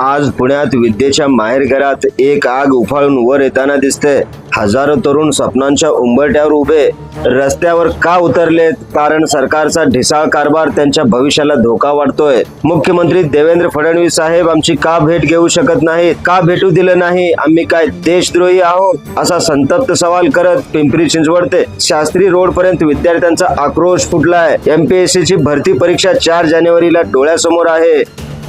आज पुण्यात विद्येच्या माहेरघरात एक आग उफाळून वर येताना दिसते. हजारो तरुण स्वप्नांच्या उंबरट्यावर उभे. रस्त्यावर का उतरलेत? कारण सरकारचा ढिसाळ कारभार त्यांच्या भविष्याला धोका वाटतोय. मुख्यमंत्री देवेंद्र फडणवीस साहेब आमची का भेट घेऊ शकत नाहीत? का भेटू दिलं नाही? आम्ही काय देशद्रोही आहोत? असा संतप्त सवाल करत पिंपरी चिंचवड ते शास्त्री रोड पर्यंत विद्यार्थ्यांचा आक्रोश फुटलाय. एमपीएससी ची भरती परीक्षा चार जानेवारीला डोळ्यासमोर आहे.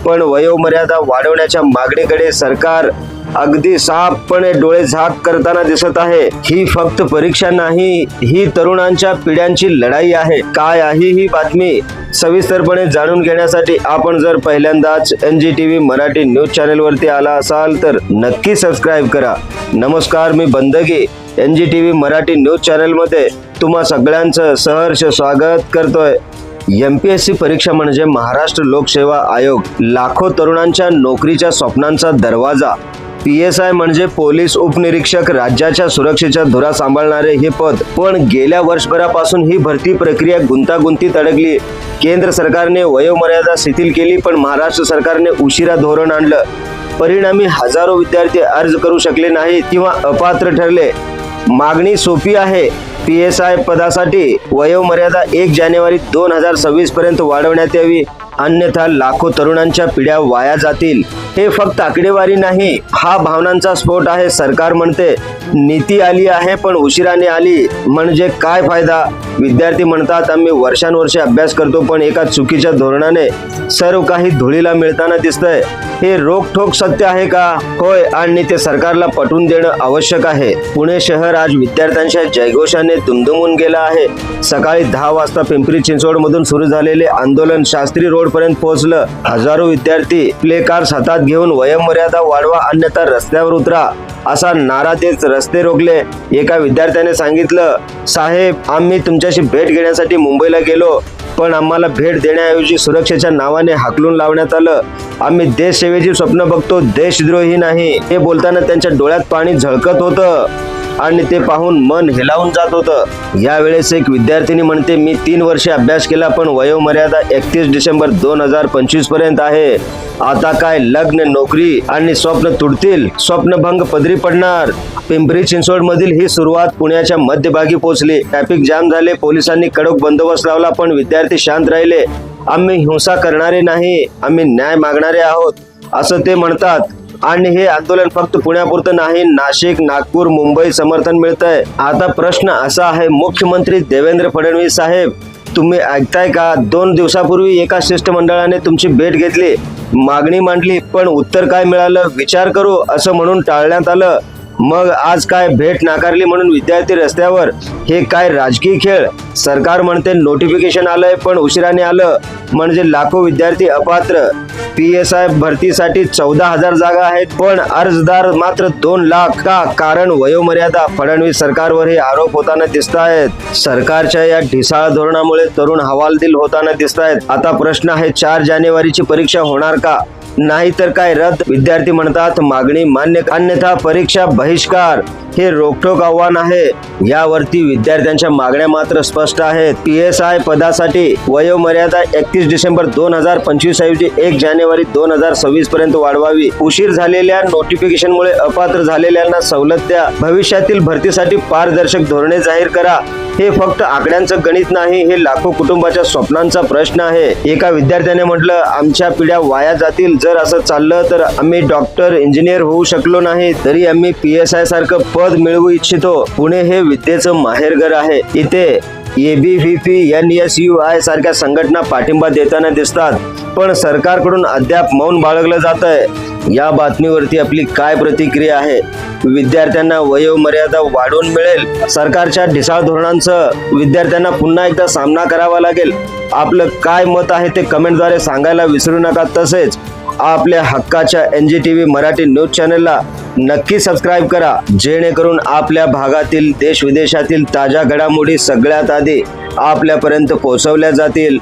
पण वयोमर्यादा वाढवण्याच्या मागणीकडे सरकार अगदी साफपणे डोळे झाक करताना दिसत आहे. ही फक्त परीक्षा नाही ही तरुणांच्या पिढ्यांची लढाई आहे. काय आहे ही बातमी सविस्तरपणे जाणून घेण्यासाठी आपण जर पहिल्यांदाच N G T V Marathi news चॅनेलवरती आला असाल तर नक्की सबस्क्राईब करा. नमस्कार मी Bandgi N G T V Marathi news चॅनेलमध्ये तुम्हा सगळ्यांचं सहर्ष स्वागत करतोय. एम पी एस सी परीक्षा म्हणजे महाराष्ट्र लोकसेवा आयोग. लाखो तरुणांच्या नोकरीच्या स्वप्नांचा दरवाजा. पी एस आय म्हणजे पोलीस उपनिरीक्षक राज्याच्या सुरक्षेच्या धुरा सांभाळणारे हे पद. पण गेल्या वर्षभरापासून ही भरती प्रक्रिया गुंतागुंतीत अडकली केंद्र सरकारने वयोमर्यादा शिथिल केली पण महाराष्ट्र सरकारने उशिरा धोरण आणलं. परिणामी हजारो विद्यार्थी अर्ज करू शकले नाहीत किंवा अपात्र ठरले. मागणी सोपी आहे. पी एस आय पदासाठी वयोमर्यादा एक जानेवारी दोन हजार सव्वीस पर्यंत वाढवण्यात यावी. अन्यथा लाखो तरुणांच्या पिढ्या वाया जातील. हे फक्त आकडेवारी नाही हा भावनांचा स्फोट आहे सरकार म्हणते. नीती आली आहे पण उशिराने आली. म्हणजे काय फायदा? विद्यार्थी म्हणतात आम्ही वर्षानुवर्षे अभ्यास करतो पण एका चुकीच्या धोरणाने सर्व काही धुळीला मिळताना दिसतंय. हे रोखोक सत्य आहे का? होय आणि ते सरकारला पटवून देणं आवश्यक आहे. पुणे शहर आज विद्यार्थ्यांच्या जयघोषाने दुमदुमून गेला आहे. सकाळी दहा वाजता पिंपरी चिंचवड मधून सुरू झालेले आंदोलन शास्त्री रोड पर्यंत पोहोचलं. हजारो विद्यार्थी प्ले कार्ड हातात घेऊन वयोमर्यादा वाढवा अन्यथा रस्त्यावर उतरा असा नारा देत रस्ते रोखले. एका विद्यार्थ्याने सांगितलं साहेब आम्ही तुमच्याशी भेट घेण्यासाठी मुंबईला गेलो पण आम्हाला भेट देण्याऐवजी सुरक्षेच्या नावाने हाकलून लावण्यात आलं. आम्ही देशसेवेची स्वप्न बघतो देशद्रोही नाही. हे बोलताना त्यांच्या डोळ्यात पाणी झळकत होतं. आणि ते पाहून मन हिलावून जात होतं. यावेळेस एक विद्यार्थिनी म्हणते मी तीन वर्षे अभ्यास केला पण वयोमर्यादा एकतीस डिसेंबर दोन हजार पंचवीसपर्यंत आहे. आता काय लग्न नोकरी आणि स्वप्न तुटतील? स्वप्नभंग पदरी पडणार. पिंपरी चिंचवड मधील ही सुरुवात पुण्याच्या मध्यभागी पोहोचली ट्रॅफिक जाम झाले पोलिसांनी कडक बंदोबस्त लावला पण विद्यार्थी शांत राहिले. आम्ही हिंसा करणारे नाही आम्ही न्याय मागणारे आहोत असं ते म्हणतात. आणि हे आंदोलन फक्त पुण्यापुरतं नाही नाशिक नागपूर मुंबई समर्थन मिळतंय. आता प्रश्न असा आहे मुख्यमंत्री देवेंद्र फडणवीस साहेब तुम्ही ऐकताय का? दोन दिवसापूर्वी एका शिष्टमंडळाने तुमची भेट घेतली मागणी मांडली पण उत्तर काय मिळालं? विचार करू असं म्हणून टाळण्यात आलं. मग आज काय भेट नाकारली म्हणून विद्यार्थी रस्त्यावर? हे काय राजकीय खेळ? सरकार म्हणते नोटिफिकेशन आलंय पण उशिराने आलं. म्हणजे लाखो विद्यार्थी अपात्र. पी एस आय भरतीसाठी चौदा हजार जागा आहेत पण अर्जदार मात्र दोन लाख. का? कारण वयोमर्यादा. फडणवीस सरकारवर हे आरोप होताना दिसत आहेत. सरकारच्या या ढिसाळ धोरणामुळे तरुण हवालदिल होताना दिसत आहेत. आता प्रश्न आहे चार जानेवारीची परीक्षा होणार का? नाही तर काय रद्द. विद्यार्थी म्हणतात मागणी मान्य अन्यथा परीक्षा बहिष्कार. हे रोखोक आव्हान आहे. यावरती विद्यार्थ्यांच्या मागण्या मात्र स्पष्ट आहेत. पी एस आय पदासाठी वयोमर्यादा एकतीस डिसेंबर दोन हजार पंचवीस ऐवजी एक जानेवारी दोन हजार सव्वीस पर्यंत वाढवावी. उशीर झालेल्या नोटिफिकेशनमुळे अपात्र झालेल्यांना सवलत द्या. भविष्यातील भरतीसाठी पारदर्शक धोरणे जाहीर करा. हे फक्त आकड्यांचं गणित नाही हे लाखो कुटुंबाच्या स्वप्नांचा प्रश्न आहे. एका विद्यार्थ्याने म्हटलं आमच्या पिढ्या वाया जातील. जर असं चाललं तर आम्ही डॉक्टर इंजिनियर होऊ शकलो नाही तरी आम्ही पी एस आय सारखं पद मिळवू इच्छितो. पुणे हे विद्येचं माहेरघर आहे. इथे ABVP N S U I सारख्या संघटना पाठिंबा देताना दिसतात. पण सरकारकडून अद्याप मौन बाळगलं जात आहे या बातमीवरती आपली काय प्रतिक्रिया आहे? विद्यार्थ्यांना वयोमर्यादा वाढवून मिळेल. सरकारच्या ढिसाळ धोरणांचं विद्यार्थ्यांना पुन्हा एकदा सामना करावा लागेल. आपलं काय मत आहे ते कमेंटद्वारे सांगायला विसरू नका तसेच. आपल्या हक्काच्या N G T V Marathi news चॅनलला नक्की सबस्क्राईब करा जेणेकरून आपल्या भागातील देश विदेशातील ताज्या घडामोडी सगळ्यात आधी आपल्यापर्यंत पोहोचवल्या जातील.